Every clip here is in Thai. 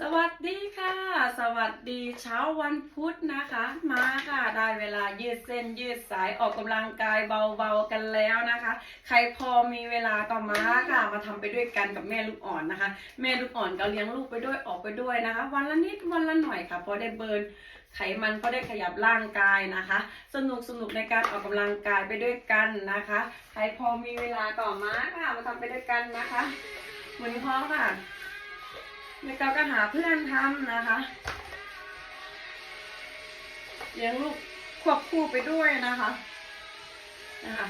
สวัสดีค่ะ สวัสดีเช้าวันพุธนะคะ มาค่ะ ได้เวลายืดเส้นยืดสายออกกำลังกายเบาๆกันแล้วนะคะ ใครพอมีเวลาก็มาค่ะ มาทำไปด้วยกันกับแม่ลูกอ่อนนะคะ แม่ลูกอ่อนก็เลี้ยงลูกไปด้วยออกไปด้วยนะคะ วันละนิดวันละหน่อยค่ะพอได้เบิร์นไขมันก็ได้ขยับร่างกายนะคะ สนุกสนุกในการออกกำลังกายไปด้วยกันนะคะ ใครพอมีเวลาก็มาค่ะ มาทำไปด้วยกันนะคะเหมือนพ่อค่ะ แม่เกาก็หาเพื่อนทำนะคะเลี้ยงลูกควบคู่ไปด้วยนะคะนะคะ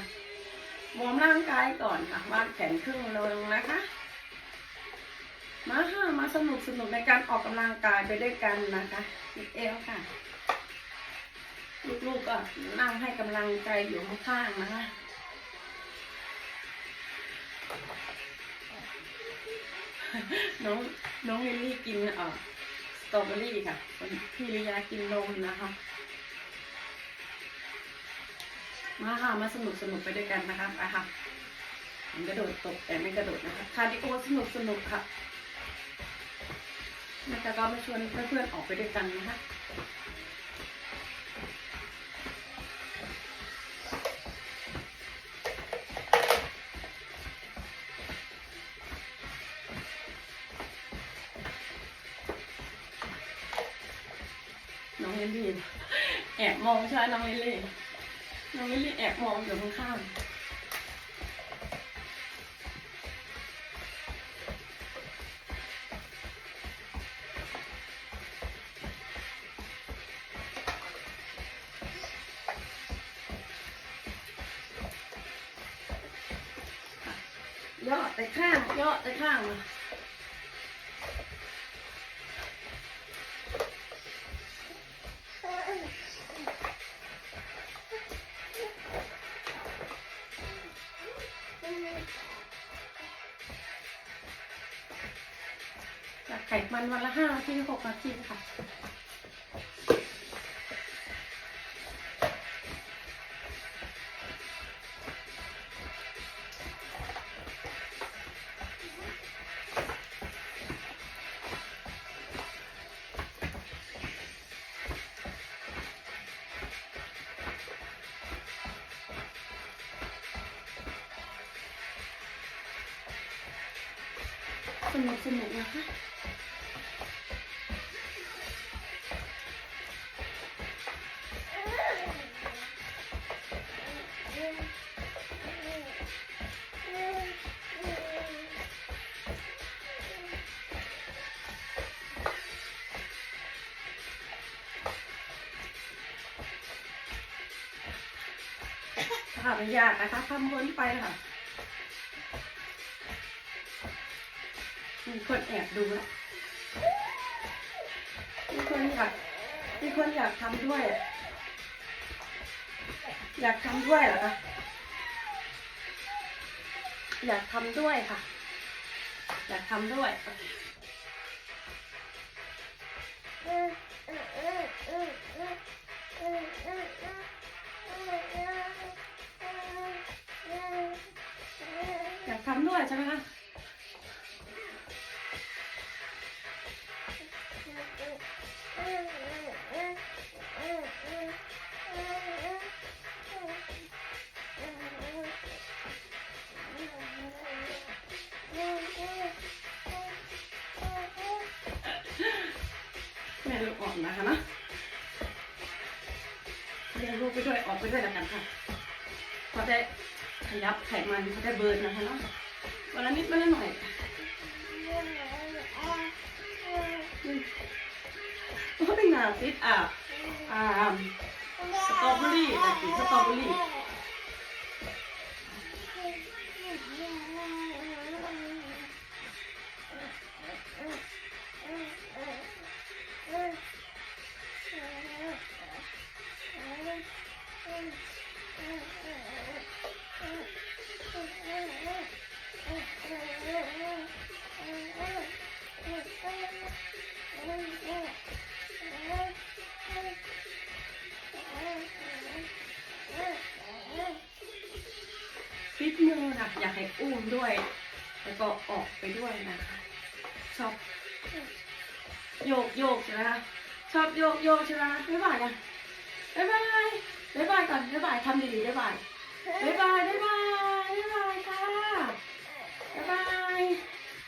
วอร์มร่างกายก่อนค่ะวาดแขนครึ่งลงนะคะ มาค่ะมาสนุกสนุกในการออกกำลังกายไปด้วยกันนะคะอีกเอวค่ะ ลูกๆก็นั่งให้กำลังใจอยู่ข้างๆนะคะ น้องน้องลิลลี่กินเอ่อสตรอเบอรี่ค่ะพี่ลิยากินนมนะคะ มาค่ะมาสนุกสนุกไปด้วยกันนะคะไปค่ะผมกระโดดตกแต่ไม่กระโดดนะคะคาร์ดิโอสนุกสนุกค่ะแล้วก็มาชวนเพื่อนๆออกไปด้วยกันนะคะ ลลี่แอบมองใช่ไหมน้องลิลลี่น้องลิลลี่แอบมองอยู่ข้างๆย่อไปข้างย่อไปข้างมา ไขมันวันละห้านาทีหกนาทีค่ะสนุกสนุกนะคะ ค่ะไม่ยากนะคะทำพ้นไปค่ะมีคนแอบดูแล้วมีคนอยากมีคนอยากทำด้วย อยากทำด้วยเหรอคะอยากทำด้วยค่ะ อยากทำด้วยอยากทำด้วยใช่ไหมคะแม่ลูกออนนะคะนะเลี้ยงลูกไปด้วยออกไปด้วยแล้วกันค่ะเขาได้ขยับไขมันเขาได้เบิร์นนะคะเนาะ วันละนิดวันละหน่อ นิดมือนะอยากให้อุ้มด้วย แล้วก็ออกไปด้วยนะคะชอบโยกโยกใช่ไหมคะชอบโยกโยกใช่ไหมบ๊ายบายนะบ๊ายบายบ๊ายบายก่อนบ๊ายบายทำดีๆบ๊ายบายบ๊ายบายบ๊ายบายบ๊ายบายค่ะบ๊ายบาย